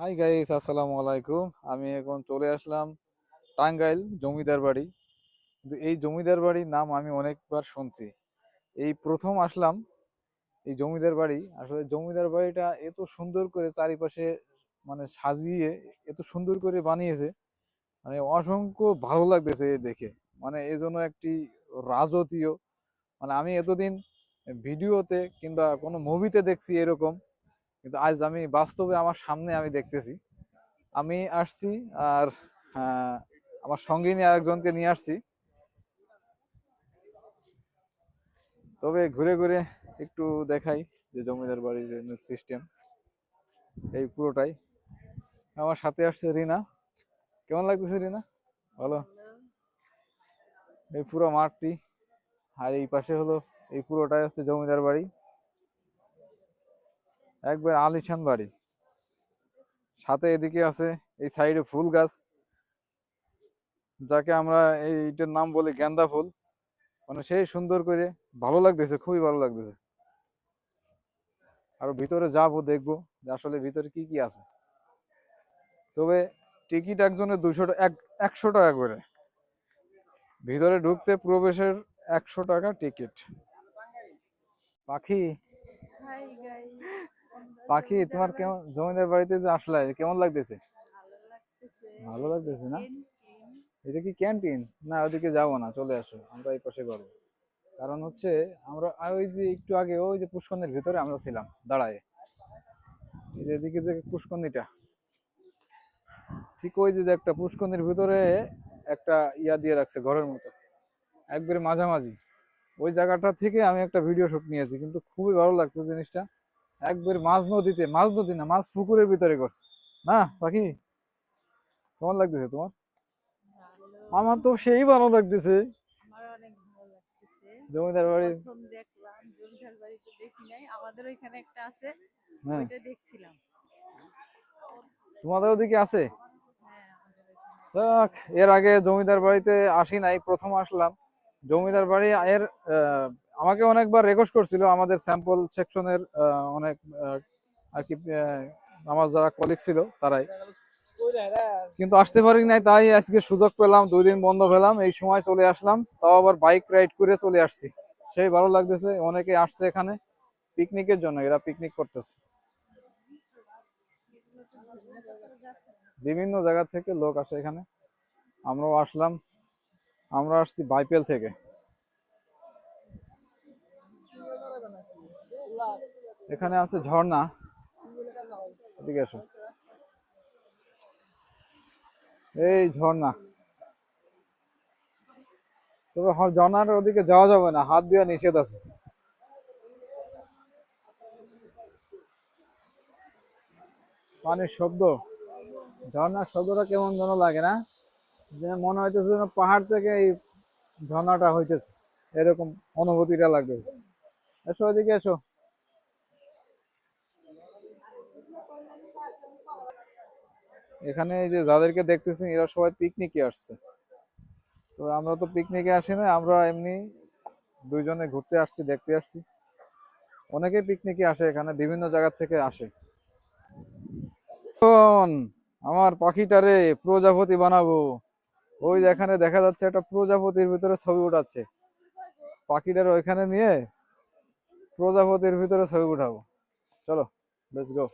Hi guys আসসালামু আলাইকুম। আমি এখন চলে আসলাম টাঙ্গাইল জমিদার বাড়ি। কিন্তু এই জমিদার বাড়ির নাম আমি অনেকবার শুনছি। এই প্রথম আসলাম এই জমিদার বাড়ি। আসলে জমিদার বাড়িটা এত সুন্দর করে চারিপাশে মানে সাজিয়ে এত সুন্দর করে বানিয়েছে। মানে অসংখ্য ভালো লাগতেছে দেখে। মানে এই জন্য একটি রাজতীয় মানে আমি এতদিন ভিডিওতে কিংবা কোনো মুভিতে দেখছি এরকম। কিন্তু আজ আমি বাস্তবে আমার সামনে আমি দেখতেছি। আমি আসছি আর আমার সঙ্গিনী আরেকজনকে নিয়ে আসছি। তবে ঘুরে ঘুরে একটু দেখাই যে জমিদার বাড়ির সিস্টেম এই পুরোটাই। আমার সাথে আসছে রিনা। কেমন লাগতেছে রিনা? ভালো? এই পুরো মাঠটি আর এই পাশে হলো, এই পুরোটাই হচ্ছে জমিদার বাড়ি। একবার আলিশান বাড়ি। সাথে এদিকে আছে, এই সাইডে ফুল গাছ। যাকে আমরা এইটার নাম বলি গেন্দা ফুল। মানে সেই সুন্দর করে ভালো লাগতেছে, খুবই ভালো লাগতেছে। আর ভিতরে যাব, দেখব আসলে ভিতরে কি কি আছে। তবে টিকিট একজনের দুশো এক, একশো টাকা করে। ভিতরে ঢুকতে প্রবেশের একশো টাকা টিকিট। পাখি? পাখি, তোমার কেমন, জমিদার বাড়িতে যে আসলে, কেমন লাগতেছে? ভালো লাগতেছে না? এটা কি ক্যান্টিন না, ওদিকে যাব না, চলে আসো, আমরা এই পাশে করব কারণ হচ্ছে, আমরা ওই যে একটু আগে, ওই যে পুষ্করণীর ভিতরে আমরা ছিলাম, দাঁড়ায়। এই যে এদিকে যে পুষ্করণীটা, ঠিক ওই যে যে একটা পুষ্করণীর ভিতরে একটা ইয়া দিয়ে রাখছে, ঘরের মতো। একবারে মাঝামাঝি। ওই জায়গাটা থেকে আমি একটা ভিডিও শুট নিয়েছি, কিন্তু খুবই ভালো লাগছে জিনিসটা। একবারে মাছ নদীতে মাছ নদী না মাছ পুকুরের ভিতরে করছে। না পাখি? কেমন লাগতেছে তোমার? আমার তো সেই ভালো লাগতেছে। জমিদার বাড়ি দেখলাম জমিদার বাড়িতে দেখি নাই। আমাদের ওইখানে একটা আছে হ্যাঁ। ওইটা দেখছিলাম। তোমাদের ওদিকে আছে? হ্যাঁ যাক এর আগে জমিদার বাড়িতে আসি নাই প্রথম আসলাম। জমিদার বাড়ি, এর আমাকে অনেকবার রেকোয়েস্ট করছিল আমাদের স্যাম্পল সেকশনের অনেক আর কি আমার যারা কলিগ ছিল তারাই। কিন্তু আসতে পারি নাই, তাই আজকে সুযোগ পেলাম, দুই দিন বন্ধ পেলাম, এই সময় চলে আসলাম, তাও আবার বাইক রাইড করে চলে আসছি। সেই ভালো লাগতেছে, অনেকে আসছে এখানে পিকনিকের জন্য, এরা পিকনিক করতেছে। বিভিন্ন জায়গা থেকে লোক আসে এখানে, আমরাও আসলাম। আমরা আসছি বাইপেল থেকে। এখানে আছে ঝর্ণা। এদিকে এসো। এই ঝর্ণা। তবে ঝর্ণার ওদিকে যাওয়া যাবে না, হাত দেওয়া নিষেধ আছে। পানির শব্দ। ঝর্ণার শব্দটা কেমন যেন লাগে না। যে মনে হইতেছে যেন পাহাড় থেকে এই ঝর্ণাটা হইতেছে। এরকম অনুভূতিটা লাগতেছে। এসো ওদিকে এসো। এখানে এই যে যাদেরকে দেখতেছি এরা সবাই পিকনিকে আসছে। তো আমরা তো পিকনিকে আসি না, আমরা এমনি দুইজনে ঘুরতে আসছি, দেখতে আসছি। অনেকে পিকনিকে আসে এখানে, বিভিন্ন জায়গা থেকে আসে। আমার পাখিটারে প্রজাপতি বানাবো। ওই যেখানে দেখা যাচ্ছে একটা প্রজাপতির ভিতরে ছবি উঠাচ্ছে। পাখিটার ওইখানে নিয়ে প্রজাপতির ভিতরে ছবি উঠাবো। চলো লেটস গো